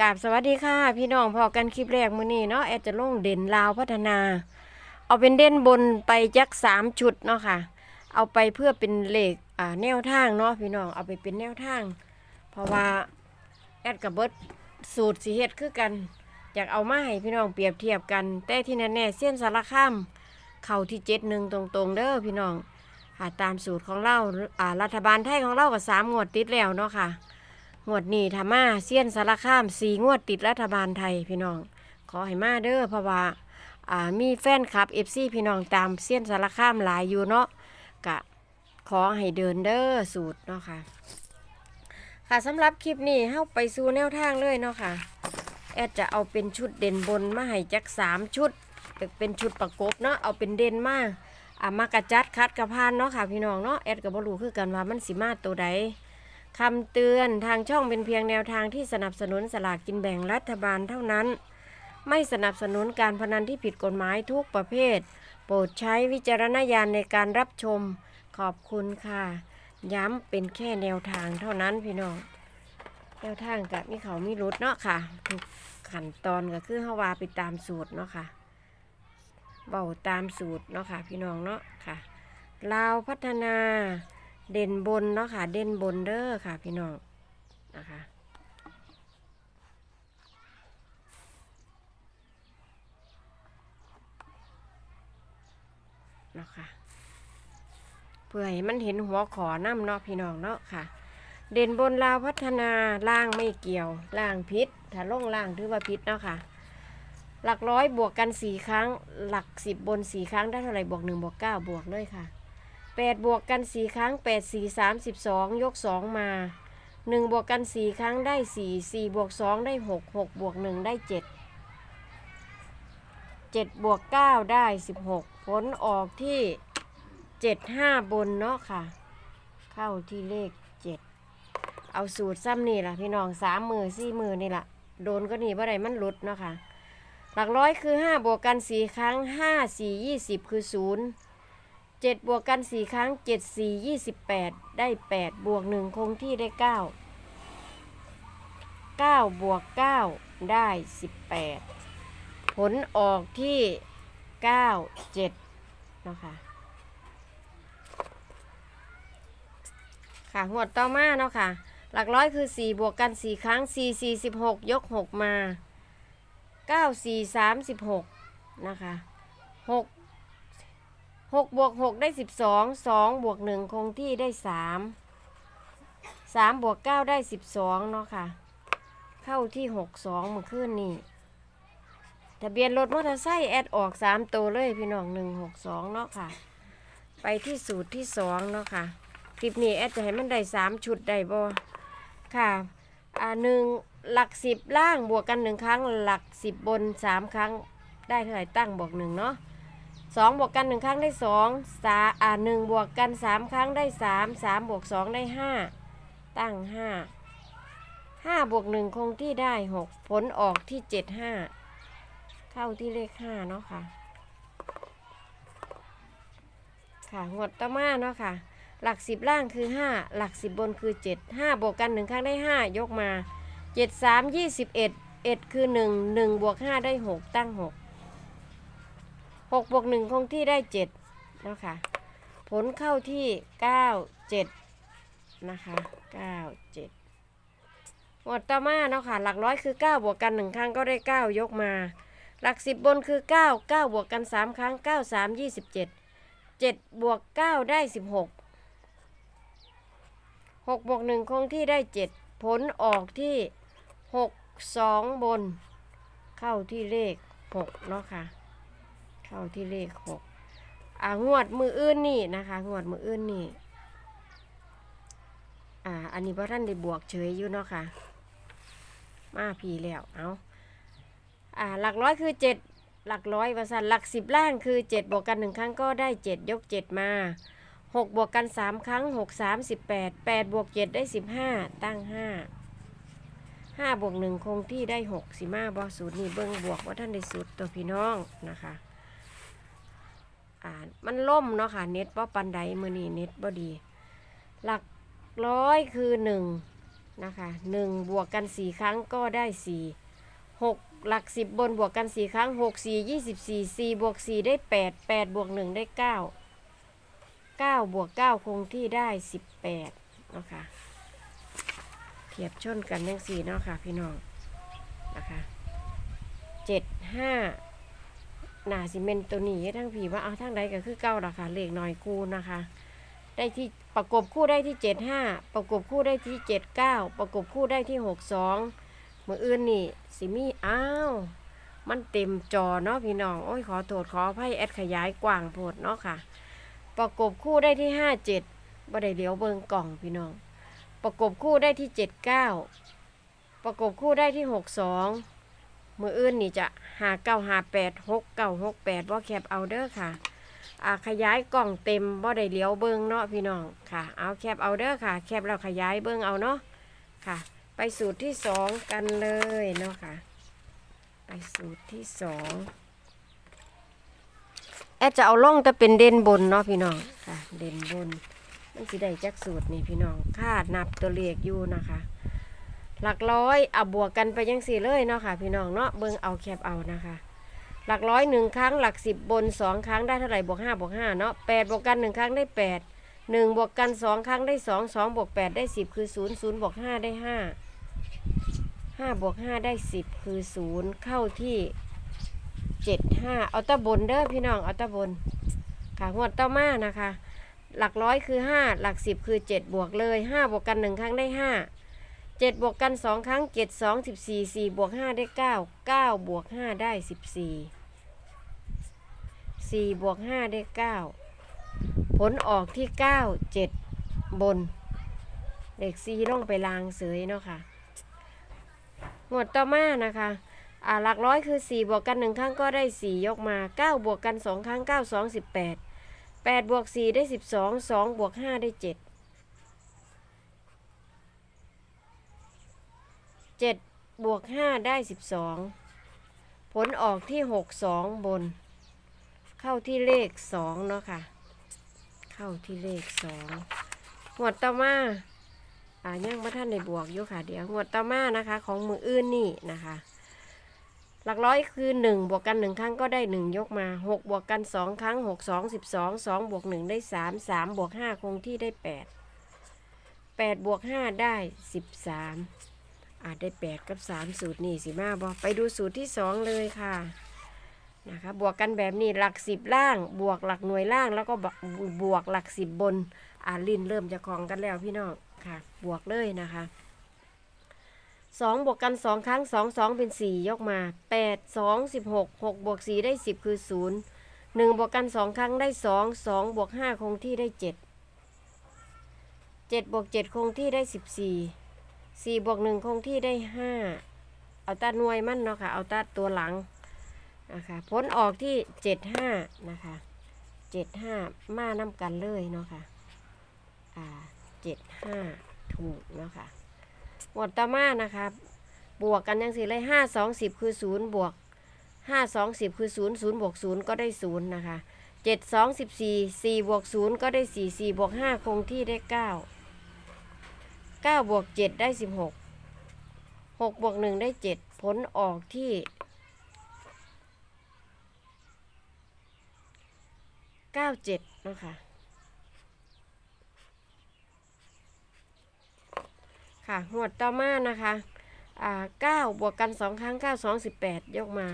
กราบสวัสดีค่ะ พี่น้องพอกันคลิปแรกมื้อนี้เนาะแอดจะลงเด่นลาวพัฒนา เอาเป็นเด่นบนไปจักสามชุดเนาะค่ะ เอาไปเพื่อเป็นเลขอ่าแนวทางเนาะพี่น้องเอาไปเป็นแนวทาง เพราะว่าแอดกับเบิร์ดสูตรสีเฮ็ดคือกัน อยากเอามาให้พี่น้องเปรียบเทียบกัน แต่ที่แน่ๆเส้นสารข้ามเข่าที่เจ็ดหนึ่งตรงๆเด้อพี่น้องค่ะตามสูตรของเราอ่ารัฐบาลไทยของเราก็สามงวดติดแล้วเนาะค่ะ งวดนี้ธรรมาเซียนสารข้ามสีงวดติดรัฐบาลไทยพี่น้อง ขอให้มาเด้อเพราะว่าอ่ามีแฟนคลับเอฟซีพี่น้องตามเซียนสารข้ามหลายอยู่เนาะกะขอให้เดินเด้อสูตรเนาะค่ะ ค่ะสำหรับคลิปนี้เข้าไปสู่แนวทางเลยเนาะค่ะ แอดจะเอาเป็นชุดเด่นบนมาให้จักสามชุด เป็นชุดประกบเนาะเอาเป็นเด่นมาอ่ามากระจัดคัดกระพานเนาะค่ะพี่น้องเนาะแอดกับบรูคือกันว่ามันสิมาตัวใด คำเตือนทางช่องเป็นเพียงแนวทางที่สนับสนุนสลากกินแบ่งรัฐบาลเท่านั้น ไม่สนับสนุนการพนันที่ผิดกฎหมายทุกประเภท โปรดใช้วิจารณญาณในการรับชม ขอบคุณค่ะ ย้ำเป็นแค่แนวทางเท่านั้นพี่น้อง แนวทางกับมีเขามีรุดเนาะค่ะ ทุกขั้นตอนก็คือเฮาวาไปตามสูตรเนาะค่ะเบาตามสูตรเนาะค่ะ พี่น้องเนาะค่ะลาวพัฒนา เด่นบนเนาะค่ะ เด่นบนเด้อค่ะ พี่น้องนะคะเนาะค่ะเพื่อให้มันเห็นหัวขอน้ำเนาะพี่น้องเนาะค่ะ เด่นบนลาวพัฒนาล่างไม่เกี่ยวล่างพิษถ้าล่งล่างถือว่าพิษเนาะค่ะ หลักร้อยบวกกันสี่ครั้ง หลักสิบบนสี่ครั้งได้เท่าไหร่บวกหนึ่งบวกเก้าบวกเลยค่ะ แปดบวกกันสี่ครั้งแปดสี่สามสิบสองยกสองมาหนึ่งบวกกันสี่ครั้งได้สี่สี่บวกสองได้หกหกบวกหนึ่งได้เจ็ดเจ็ดบวกเก้าได้สิบหกผลออกที่เจ็ดห้าบนเนาะค่ะ เข้าที่เลขเจ็ดเอาสูตรซ้ำนี่ล่ะ พี่น้องสามมือสี่มือนี่ล่ะ โดนก็หนีบ่ได้มันหลุดเนาะค่ะ หลักร้อยคือห้าบวกกันสี่ครั้งห้าสี่ยี่สิบคือศูนย์ เจ็ดบวกกันสี่ครั้งเจ็ดสี่ยี่สิบแปดได้แปดบวกหนึ่งคงที่ได้เก้าเก้าบวกเก้าได้สิบแปดผลออกที่เก้าเจ็ดเนาะค่ะค่ะหวดต่อมาเนาะค่ะ หลักร้อยคือสี่บวกกันสี่ครั้งสี่สี่สิบหกยกหกมาเก้าสี่สามสิบหกนะคะหก หกบวกหกได้สิบสองสองบวกหนึ่งคงที่ได้สามสามบวกเก้าได้สิบสองเนาะค่ะ เข้าที่หกสองเมื่อคืนนี่ทะเบียนรถมอเตอร์ไซค์แอดออกสามตัวเลยพี่น้องหนึ่งหกสองเนาะค่ะ ไปที่สูตรที่สองเนาะค่ะ คลิปนี้แอดจะให้มันได้สามชุดได้บ่ค่ะ อ่าหนึ่งหลักสิบล่างบวกกันหนึ่งครั้ง หลักสิบบนสามครั้งได้เท่าไหร่ตั้งบวกหนึ่งเนาะ สองบวกกันหนึ่งครั้งได้สองสาอ่าหนึ่งบวกกันสามครั้งได้สามสามบวกสองได้ห้าตั้งห้าห้าบวกหนึ่งคงที่ได้หกผลออกที่เจ็ดห้าเข้าที่เลขห้าเนาะค่ะ ค่ะงวดต่อมาเนาะค่ะ หลักสิบล่างคือห้าหลักสิบบนคือเจ็ดห้าบวกกันหนึ่งครั้งได้ห้ายกมาเจ็ดสามยี่สิบเอ็ดเอ็ดคือหนึ่งหนึ่งบวกห้าได้หกตั้งหก หกบวกหนึ่งคงที่ได้เจ็ดเนาะคะผลเข้าที่เก้าเจ็ดนะคะเก้าเจ็ดหมวดต่อมาเนาะค่ะ หลักร้อยคือเก้าบวกกันหนึ่งครั้งก็ได้เก้ายกมา หลักสิบบนคือเก้าเก้าบวกกันสามครั้งเก้าสามยี่สิบเจ็ดเจ็ดบวกเก้าได้สิบหกหกบวกหนึ่งคงที่ได้เจ็ดผลออกที่หกสองบน เข้าที่เลขหกเนาะค่ะ เข้าที่เลขหกอ่างวดมืออื่นนี่นะคะ งวดมืออื่นนี่อ่า อันนี้พระท่านได้บวกเฉยอยู่เนาะค่ะ มาพีแล้วเอาอ่า หลักร้อยคือเจ็ดหลักร้อยประสันหลักสิบล่างคือเจ็ดบวกกันหนึ่งครั้งก็ได้เจ็ดยกเจ็ดมาหกบวกกันสามครั้งหกสามสิบแปดแปดบวกเจ็ดได้สิบห้าตั้งห้าห้าบวกหนึ่งคงที่ได้หกสิมาบอสูตรนี่เบิ้งบวกว่าท่านได้สูตรตัวพี่น้องนะคะ อ่ามันล่มเนาะค่ะเน็ตว่าปันไดมือนี่เน็ตบ่ดี หลักร้อยคือหนึ่งนะคะหนึ่งบวกกันสี่ครั้งก็ได้สี่หกหลักสิบบนบวกกันสี่ครั้งหกสี่ยี่สิบสี่สี่บวกสี่ได้แปดแปดบวกหนึ่งได้เก้าเก้าบวกเก้าคงที่ได้สิบแปดเนาะคะเทียบชนกันยังสี่เนาะค่ะพี่น้องนะคะเจ็ดห้า หนาซีเมนตัวนี้ทั้งผีว่าเอาทั้งใดก็คือเก้าละค่ะเลขหน่อยคูนะคะ ได้ที่ประกบคู่ได้ที่เจ็ดห้าประกบคู่ได้ที่เจ็ดเก้าประกบคู่ได้ที่หกสองมืออื่นนี่สิมีอ้าวมันเต็มจอเนาะพี่น้องโอ้ยขอโทษขออภัยแอดขยายกว้างโพดเนาะค่ะ ประกบคู่ได้ที่ห้าเจ็ดบ่ได้เดียวเบิงกล่องพี่น้อง ประกบคู่ได้ที่เจ็ดเก้าประกบคู่ได้ที่หกสอง มืออื่นนี่จะหาเก้าหาแปดหกเก้าหกแปดว่าแคปเอาเด้อค่ะอ่าขยายกล่องเต็มบ่ได้เลี้ยวเบิ้งเนาะพี่น้องค่ะ เอาแคบเอาเด้อค่ะ แคบเราขยายเบิ้งเอาเนาะค่ะ ไปสูตรที่สองกันเลยเนาะค่ะ ไปสูตรที่สองแอดจะเอาล่องแต่เป็นเด่นบนเนาะพี่น้องค่ะ เด่นบนมันสิได้จักสูตรนี่พี่น้องคาดนับตัวเลขอยู่นะคะ หลักร้อยเอาบวกกันไปยังสี่เลยเนาะค่ะพี่น้องเนาะเบิ้งเอาแคบเอานะคะ หลักร้อยหนึ่งครั้งหลักสิบบนสองครั้งได้เท่าไหร่บวกห้าบวกห้าเนาะแปดบวกกันหนึ่งครั้งได้แปดหนึ่งบวกกันสองครั้งได้สองสองบวกแปดได้สิบคือศูนย์ศูนย์บวกห้าได้ห้าห้าบวกห้าได้สิบคือศูนย์เข้าที่เจ็ดห้าเอาตะบนเด้อพี่น้องเอาตะบนค่ะงวดต่อมานะคะ หลักร้อยคือห้าหลักสิบคือเจ็ดบวกเลยห้าบวกกันหนึ่งครั้งได้ห้า เจ็ดบวกกันสองครั้งเจ็ดสองสิบสี่สี่บวกห้าได้เก้าเก้าบวกห้าได้สิบสี่สี่บวกห้าได้เก้าผลออกที่เก้าเจ็ดบนเด็กซีลงไปลางเสยเนาะค่ะหมวดต่อมานะคะอ่าหลักร้อยคือสี่บวกกันหนึ่งครั้งก็ได้สี่ยกมาเก้าบวกกันสองครั้งเก้าสองสิบแปดแปดบวกสี่ได้สิบสองสองบวกห้าได้เ7บวก5ได้ 12 ผลออกที่ 6 2 บน เข้าที่เลข 2 เนาะค่ะ เข้าที่เลข 2หมวดต่อมาอ่ายังมาท่านในบวกอยู่ค่ะ เดี๋ยวหมวดต่อมานะคะ ของมืออื่นนี่นะคะ หลักร้อยคือ 1 บวกกัน 1 ครั้งก็ได้ 1 ยกมา 6 บวกกัน 2 ครั้ง 6 2 12 2 บวก 1 ได้ 3 3 บวก 5 คงที่ได้ 8 8 บวก 5 ได้ 13 อาจได้แปดกับสามสูตรนี่สิมาบอไปดูสูตรที่สองเลยค่ะนะคะบวกกันแบบนี้หลักสิบล่าง บวกหลักหน่วยล่าง แล้วก็บวกหลักสิบบนอ่าลินเริ่มจะคลองกันแล้วพี่น้องค่ะ บวกเลยนะคะสองบวกกันสองครั้งสองสองเป็นสี่ยกมาแปดสองสิบหกหกบวกสี่ได้สิบคือศูนย์หนึ่งบวกกันสองครั้งได้สองสองบวกห้าคงที่ได้เจ็ดเจ็ดบวกเจ็ดคงที่ได้สิบสี่ สี่บวกหนึ่งคงที่ได้ห้าเอาตาหน่วยมั่นเนาะค่ะ เอาตาตัวหลังนะคะผลออกที่เจ็ดห้านะคะเจ็ดห้ามาน้ำกันเลยเนาะค่ะอ่าเจ็ดห้าถูกเนาะค่ะหมดต่อมานะคะบวกกันยังสิเลยห้าสองสิบคือศูนย์บวกห้าสองสิบคือศูนย์ศูนย์บวกศูนย์ก็ได้ศูนย์นะคะเจ็ดสองสิบสี่สี่บวกศูนย์ก็ได้สี่สี่บวกห้าคงที่ได้เก้า เก้าบวกเจ็ดได้สิบหกหกบวกหนึ่งได้เจ็ดผลออกที่เก้าเจ็ดนะคะค่ะหวดต่อมานะคะอ่าเก้าบวกกันสองครั้งเก้าสองสิบแปดยกมา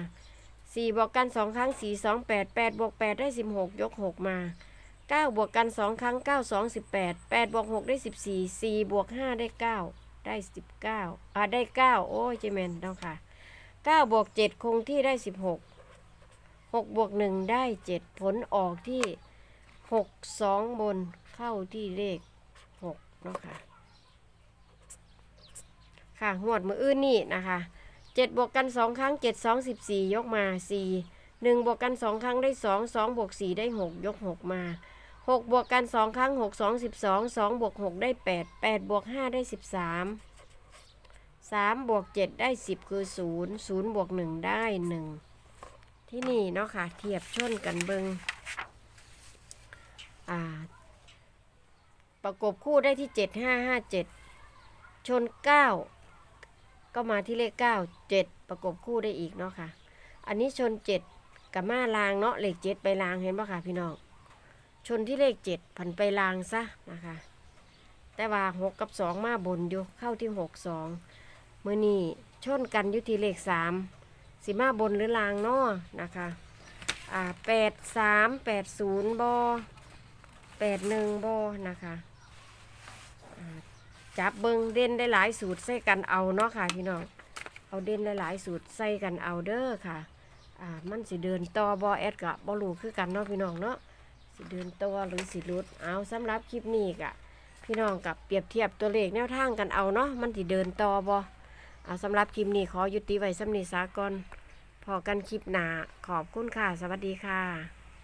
สี่บวกกันสองครั้งสี่สองแปดแปดบวกแปดได้สิบหกยกหกมา เก้าบวกกันสองครั้งเก้าสองสิบแปดแปดบวกหกได้สิบสี่สี่บวกห้าได้เก้าได้สิบเก้าอ่าได้เก้าโอ้ยเจแมนเนาะค่ะเก้าบวกเจ็ดคงที่ได้สิบหกหกบวกหนึ่งได้เจ็ดผลออกที่หกสองบนเข้าที่เลขหกเนาะค่ะ ค่ะหวดมืออื่นนี่นะคะเจ็ดบวกกันสองครั้งเจ็ดสองสิบสี่ยกมาสี่หนึ่งบวกกันสองครั้งได้สองสองบวกสี่ได้หกยกหกมา หกบวกกันสองครั้งหกสองสิบสองสองบวกหกได้แปดแปดบวกห้าได้สิบสามสามบวกเจ็ดได้สิบคือศูนย์ศูนย์บวกหนึ่งได้หนึ่งที่นี่เนาะค่ะ เทียบชนกันเบิงอ่า ประกบคู่ได้ที่เจ็ดห้าห้าเจ็ดชนเก้าก็มาที่เลขเก้าเจ็ดประกบคู่ได้อีกเนาะค่ะ อันนี้ชนเจ็ดกับมาลางเนาะเลขเจ็ดไปลางเห็นปะค่ะพี่น้อง ชนที่เลขเจ็ดผันไปลางซะนะคะ แต่ว่าหกกับสองมาบนอยู่เข้าที่หกสองมือนี้ชนกันอยู่ที่เลขสามสิมาบนหรือลางนาะนะคะอ่าแปดสามแปดศูนย์บอแปดหนึ่งบอนะคะจับเบิงเด่นได้หลายสูตรใส่กันเอาเนาะค่ะพี่น้องเอาเด่นได้หลายสูตรใส่กันเอาเด้อค่ะอ่ามันสิเดินต่อบอแอดกะบอลูคือกันเนาะพี่น้องเนาะ สิเดินตัวหรือสิหลุดเอาสำหรับคลิปนี้กะพี่น้องกับเปรียบเทียบตัวเลขแนวทางกันเอาเนาะมันสิเดินต่อบอเอาสำหรับคลิปนี้ขอยุติไว้สำนีสากลพอกันคลิปหนาขอบคุณค่ะ สวัสดีค่ะ